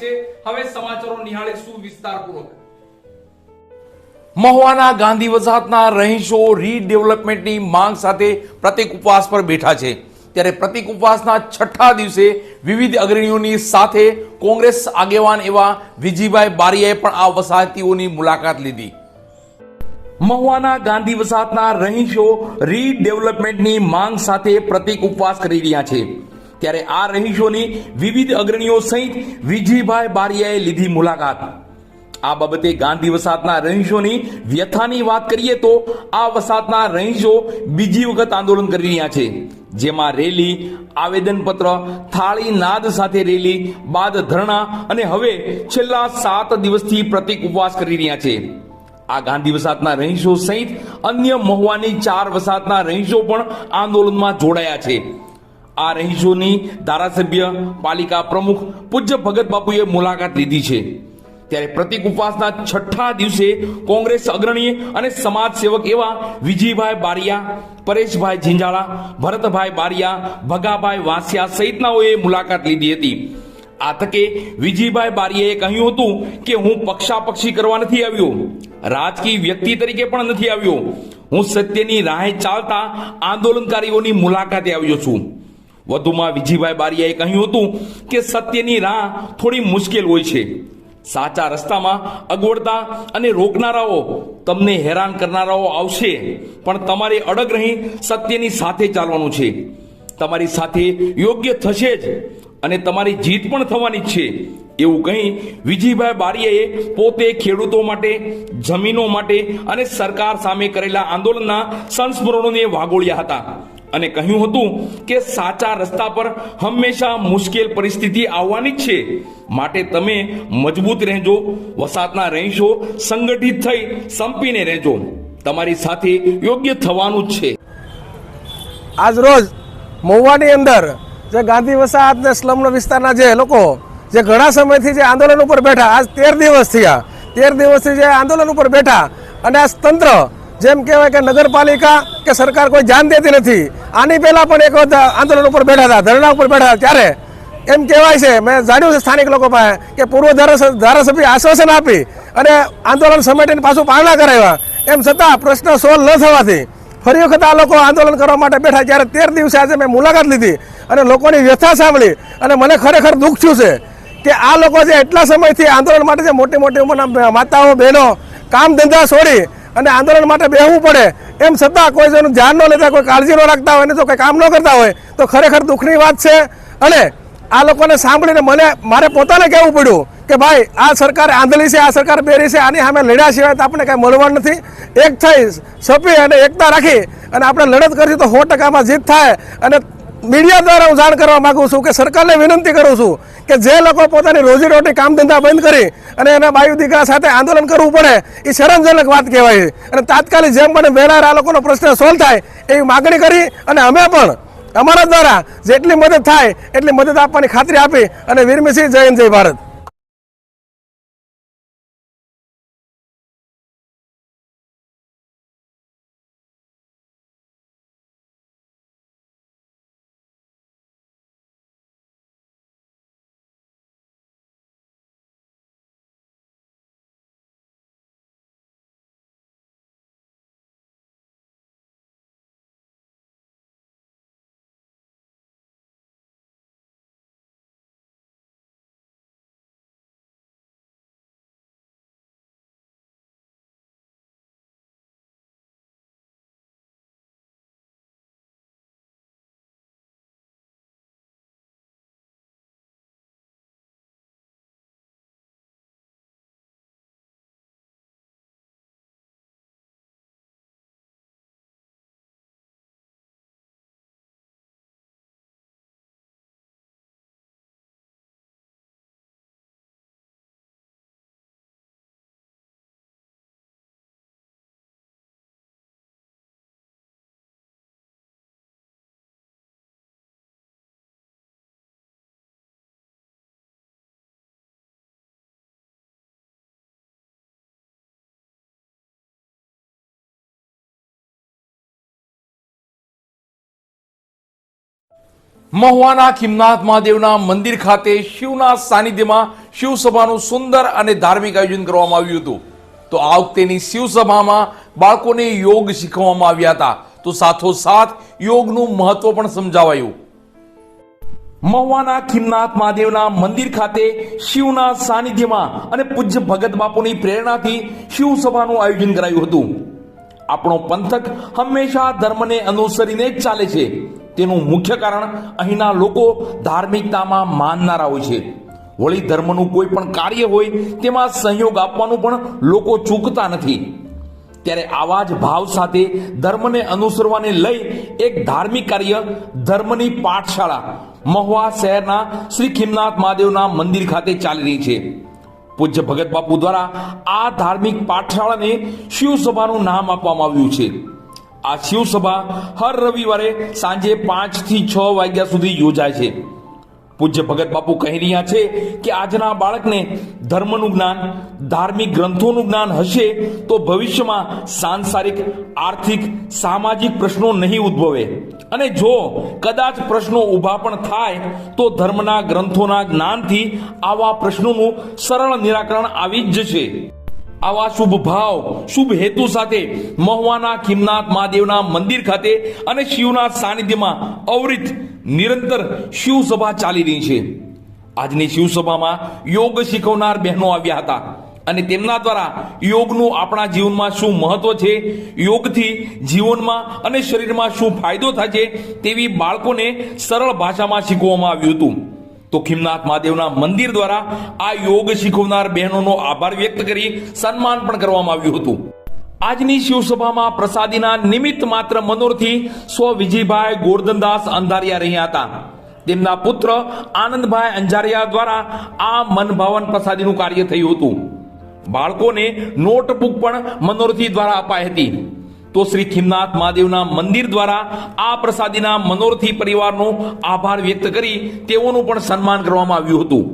છે. હવે સમાચારો નિહાળીશું વિસ્તારપૂર્વક મહુવાના ગાંધી વસાહતના રહીશો રીડેવલપમેન્ટની માંગ સાથે પ્રતિક ઉપવાસ પર બેઠા છે. ત્યારે પ્રતિક ઉપવાસના છઠ્ઠા દિવસે વિવિધ અગ્રણીઓની સાથે કોંગ્રેસ આગેવાન એવા વિજીભાઈ બારીયાએ પણ આ વસાહતીઓની મુલાકાત લીધી. મહુવાના ગાંધી વસાહતના રહીશો રીડેવલપમેન્ટની માંગ સાથે પ્રતિક ઉપવાસ કરી રહ્યા છે. ત્યારે આ રહીશોની વિવિધ અગ્રણીઓ સહિત વિજીભાઈ બારિયાએ લીધી મુલાકાત. આ બાબતે ગાંધી વસાહતના રહીશોની વ્યથાની વાત કરીએ તો આ વસાહતના રહીશો બીજી વખત આંદોલન કરી રહ્યા છે, જેમાં રેલી, આવેદનપત્ર, થાળી નાદ સાથે રેલી, બાદ ધરણા અને હવે છેલ્લા સાત દિવસથી પ્રતિક ઉપવાસ કરી રહ્યા છે. આ ગાંધી વસાહતના રહીશો સહિત અન્ય મહુવાની ચાર વસાહતના રહીશો પણ આંદોલનમાં જોડાયા છે. આ રહીશોની ધારાસભ્ય પાલિકા પ્રમુખ પૂજ્ય ભગત બાપુએ મુલાકાત લીધી છે. ત્યારે પ્રતિક ઉપવાસના છઠ્ઠા દિવસે કોંગ્રેસ અગ્રણી અને સમાજ સેવક એવા વિજયભાઈ બારિયા, પરેશભાઈ ઝીંઝાળા, ભરતભાઈ બારિયા, ભગાભાઈ વાસિયા સહિતનાઓએ મુલાકાત લીધી હતી. આ તકે વિજયભાઈ બારીએ કહ્યું હતું કે હું પક્ષાપક્ષી કરવા નથી આવ્યો. રાજકીય વ્યક્તિ તરીકે પણ નથી આવ્યો. હું સત્યની રાહે ચાલતા આંદોલનકારીઓની મુલાકાતે આવ્યો છું. વધુમાં વિજીભાઈ બારીયાએ કહ્યું હતું કે સત્યની રાહ થોડી મુશ્કેલ હોય છે. સાચા રસ્તામાં અગવડતા અને રોકનારાઓ તમને હેરાન કરનારાઓ આવશે, પણ તમારે અડગ રહી સત્યની સાથે ચાલવાનું છે. તમારી સાથે યોગ્ય થશે જ અને તમારી જીત પણ થવાની જ છે. એવું કહી વિજયભાઈ બારીયાએ પોતે ખેડૂતો માટે, જમીનો માટે અને સરકાર સામે કરેલા આંદોલનના સંસ્મરણોને વાગોળ્યા હતા. અને કહ્યું હતું કે સાચા રસ્તા પર હંમેશા મુશ્કેલ પરિસ્થિતિ આવવાની જ છે. માટે તમે મજબૂત રહેજો વસાતના રહીશો સંગઠિત થઈ સંપીને રહેજો. તમારી સાથે યોગ્ય થવાનું જ છે. આજ રોજ મહુવાની અંદર જે ગાંધી વસાહત ને સ્લમનો વિસ્તારના જે લોકો, જે ઘણા સમયથી જે આંદોલન ઉપર બેઠા, આજ તેર દિવસ થયા. તેર દિવસથી જે આંદોલન ઉપર બેઠા અને આ તંત્ર જેમ કહેવાય કે નગરપાલિકા કે સરકાર કોઈ ધ્યાન દેતી નથી. આની પહેલા પણ એક વખત આંદોલન ઉપર બેઠા હતા, ધરણા ઉપર બેઠા હતા. ત્યારે એમ કહેવાય છે, મેં જાણ્યું છે સ્થાનિક લોકો પાસે કે પૂર્વ ધારાસભ્ય આશ્વાસન આપી અને આંદોલન સમેટીને પાછું પારણા કરાવ્યા. એમ છતાં પ્રશ્ન સોલ્વ ન થવાથી ફરી વખત આ લોકો આંદોલન કરવા માટે બેઠા જ્યારે તેર દિવસે આજે મેં મુલાકાત લીધી અને લોકોની વ્યથા સાંભળી અને મને ખરેખર દુઃખ થયું છે કે આ લોકો જે એટલા સમયથી આંદોલન માટે જે મોટી મોટી ઉંમરના માતાઓ, બહેનો કામ ધંધા છોડી અને આંદોલન માટે બેહવું પડે. એમ છતાં કોઈ જેનું ધ્યાન ન લેતા, કોઈ કાળજી ન રાખતા હોય ને જો કોઈ કામ ન કરતા હોય, તો ખરેખર દુઃખની વાત છે. અને આ લોકોને સાંભળીને મને, મારે પોતાને કહેવું પડ્યું કે ભાઈ, આ સરકાર આંધળી છે, આ સરકાર બેરી છે, આની સામે લડ્યા સિવાય તો આપણે કાંઈ મળવાનું નથી. એક થઈ સપી અને એકતા રાખી અને આપણે લડત કરીશું તો સો ટકામાં જીત થાય અને મીડિયા દ્વારા હું જાણ કરવા માગું છું કે સરકારને વિનંતી કરું છું કે જે લોકો પોતાની રોજીરોટી કામ ધંધા બંધ કરી અને એના બાયુ દીકરા સાથે આંદોલન કરવું પડે, એ શરમજનક વાત કહેવાય અને તાત્કાલિક જેમ બને વહેલા આ લોકોનો પ્રશ્ન સોલ્વ થાય એવી માગણી કરી અને અમે પણ અમારા દ્વારા જેટલી મદદ થાય એટલી મદદ આપવાની ખાતરી આપી અને વીરમિસિંહ જય જય ભારત. મહુવાના ખિમનાથ મહાદેવના મંદિર ખાતે શિવના સાનિધ્યમાં શિવસભાનું સુંદર અને ધાર્મિક આયોજન કરવામાં આવ્યું હતું. તો આ વખતેની શિવસભામાં બાળકોને યોગ શીખવવામાં આવ્યા હતા. તો સાથોસાથ યોગનું મહત્વ પણ સમજાવાયું. મહુવાના ખિમનાથ મહાદેવના મંદિર ખાતે શિવના સાનિધ્યમાં અને પૂજ્ય ભગત બાપુની પ્રેરણાથી શિવસભાનું આયોજન કરાયું હતું. આપણો પંથક હંમેશા ધર્મને અનુસરીને જ ચાલે છે. તેનું મુખ્ય કારણ અહીંના લોકો ધાર્મિકતામાં માનનારા હોય છે. વળી ધર્મનું કોઈ પણ કાર્ય હોય તેમાં સહયોગ આપવાનું પણ લોકો ચૂકતા નથી. ત્યારે આવા જ ભાવ સાથે ધર્મને અનુસરવાને લઈ એક ધાર્મિક કાર્ય ધર્મની પાઠશાળા મહુવા શહેરના શ્રી ખિમનાથ મહાદેવના મંદિર ખાતે ચાલી રહી છે. પૂજ્ય ભગત બાપુ દ્વારા આ ધાર્મિક પાઠશાળાને શિવસભાનું નામ આપવામાં આવ્યું છે. આ શિવસભા હર રવિવારે સાંજે પાંચથી છ વાગ્યા સુધી યોજાય છે. પૂજ્ય ભગત બાપુ કહી રહ્યા છે કે આજના બાળકને ધર્મનું જ્ઞાન, ધાર્મિક ગ્રંથોનું જ્ઞાન હશે તો ભવિષ્યમાં સાંસારિક, આર્થિક, સામાજિક પ્રશ્નો નહીં ઉદ્ભવે. અને જો કદાચ પ્રશ્નો ઊભા પણ થાય તો ધર્મના ગ્રંથોના જ્ઞાનથી આવા પ્રશ્નોનું સરળ નિરાકરણ આવી જ જશે. આવા શુભ ભાવ, શુભ હેતુ સાથે મહુવાના ખિમનાથ મહાદેવના મંદિર ખાતે અને શિવના સાનિધ્યમાં અવરિત નિરંતર શિવસભા ચાલી રહી છે. આજની શિવસભામાં યોગ શીખવનાર બહેનો આવ્યા હતા અને તેમના દ્વારા યોગનું આપણા જીવનમાં શું મહત્વ છે, યોગથી જીવનમાં અને શરીરમાં શું ફાયદો થાય છે તેવી બાળકોને સરળ ભાષામાં શીખવવામાં આવ્યું હતું. તો ખિમનાથ મહાદેવના મંદિર દ્વારા આ યોગ શીખવનાર બહેનોનો આભાર વ્યક્ત કરી સન્માન પણ કરવામાં આવ્યું હતું. આજની શિવસભામાં પ્રસાદીના નિમિત્ત માત્ર મનોરથી સ્વ વિજયભાઈ ગોરધનદાસ અંધારિયા રહ્યા હતા. તેમના પુત્ર આનંદભાઈ અંજારિયા દ્વારા આ મનભાવન પ્રસાદીનું કાર્ય થયું હતું. બાળકોને નોટબુક પણ મનોરથી દ્વારા અપાઈ હતી. તો શ્રી ખિમનાથ મહાદેવના મંદિર દ્વારા આ પ્રસાદીના મનોરથી પરિવારનો આભાર વ્યક્ત કરી તેઓનું પણ સન્માન કરવામાં આવ્યું હતું.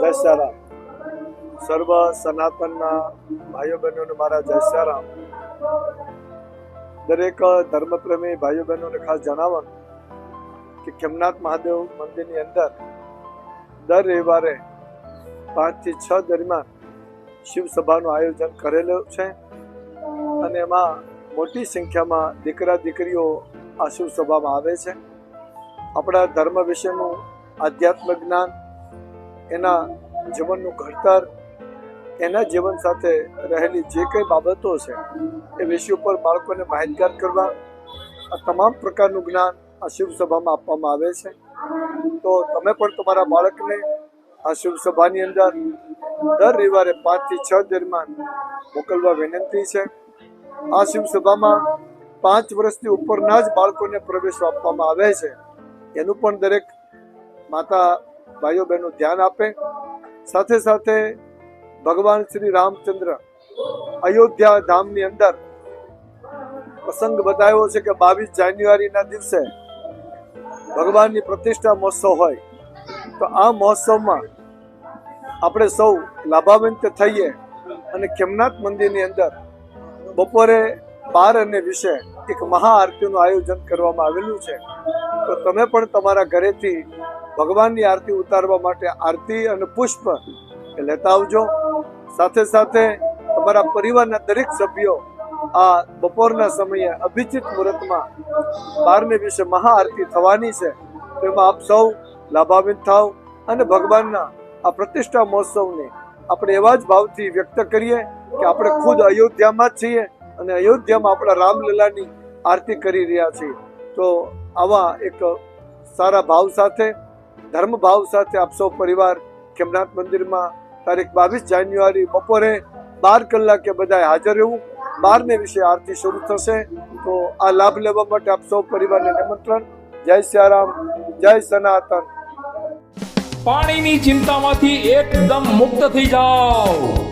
જય સારામ સર્વ સનાતનના ભાઈઓ બહેનોને મારા જય સારામ દરેક ધર્મપ્રેમી ભાઈઓ બહેનોને ખાસ જણાવવાનું કે ખેમનાથ મહાદેવ મંદિરની અંદર દર રવિવારે પાંચથી છ દરમિયાન શિવ સભાનું આયોજન કરેલું છે. અને એમાં મોટી સંખ્યામાં દીકરા, દીકરીઓ આ સભામાં આવે છે. આપણા ધર્મ વિશેનું આધ્યાત્મ જ્ઞાન, એના જીવનનું ઘડતર, એના જીવન સાથે રહેલી જે કંઈ બાબતો છે, એ વિષય ઉપર બાળકોને માહિતગાર કરવા, આ તમામ પ્રકારનું જ્ઞાન આ સભામાં આપવામાં આવે છે. તો તમે પણ તમારા બાળકને આ સભાની અંદર દર રવિવારે પાંચથી છ દરમિયાન મોકલવા વિનંતી છે. આ શિવ સભામાં પાંચ વર્ષથી ઉપરના જ બાળકોને પ્રવેશ આપવામાં આવે છે. એનું પણ દરેક માતા ભાઈઓ બહેનો ધ્યાન આપે. સાથે સાથે ભગવાન શ્રી રામચંદ્ર અયોધ્યા ધામની અંદર પ્રસંગ બતાવ્યો છે કે બાવીસ જાન્યુઆરીના દિવસે ભગવાનની પ્રતિષ્ઠા મહોત્સવ હોય. તો આ મહોત્સવમાં આપણે સૌ લાભાન્વિત થઈએ અને ખેમનાથ મંદિરની અંદર બપોરે બાર અને વિશે એક મહાઆરતીનું આયોજન કરવામાં આવેલું છે. તો તમે પણ તમારા ઘરેથી ભગવાનની આરતી ઉતારવા માટે આરતી અને પુષ્પ લેતા આવજો. સાથે સાથે તમારા પરિવારના દરેક સભ્યો આ બપોરના સમયે અભિજીત મુહૂર્તમાં બારને વિશે મહાઆરતી થવાની છે. તેમાં આપ સૌ લાભાન્વિત થાવ અને ભગવાનના આ પ્રતિષ્ઠા મહોત્સવને આપણે એવા જ ભાવથી વ્યક્ત કરીએ કે આપણે ખુદ અયોધ્યામાં જ છીએ અને અયોધ્યામાં આપણા રામલલાની આરતી કરી રહ્યા છીએ. તો આવા એક સારા ભાવ સાથે, ધર્મ ભાવ સાથે આપ સૌ પરિવાર ખેમનાથ મંદિરમાં તારીખ બાવીસ જાન્યુઆરી બપોરે બાર કલાકે બધાએ હાજર રહેવું. બારને વિશે આરતી શરૂ થશે. તો આ લાભ લેવા માટે આપ સૌ પરિવારને નિમંત્રણ. જય સિયારામ, જય સનાતન. પાણીની ચિંતામાંથી એકદમ મુક્ત થઈ જાઓ.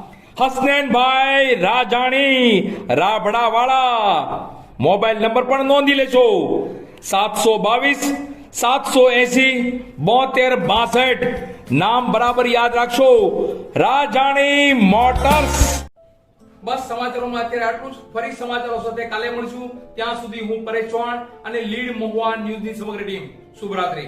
હસનૈનભાઈ રાજાણી, રાબડાવાળા. મોબાઈલ નંબર પણ નોંધી લેજો. સાતસો બાવીસ, સાતસો એસી, બોતેર બાસઠ. નામ બરાબર યાદ રાખશો. રાજાણી મોટર્સ. બસ સમાચારોમાં અત્યારે આટલું જ. ફરી સમાચારો સાથે કાલે મળશું. ત્યાં સુધી હું પરેશ ચૌહાણ અને લીડ મહુવા ન્યૂઝની સમગ્ર ટીમ. શુભરાત્રી.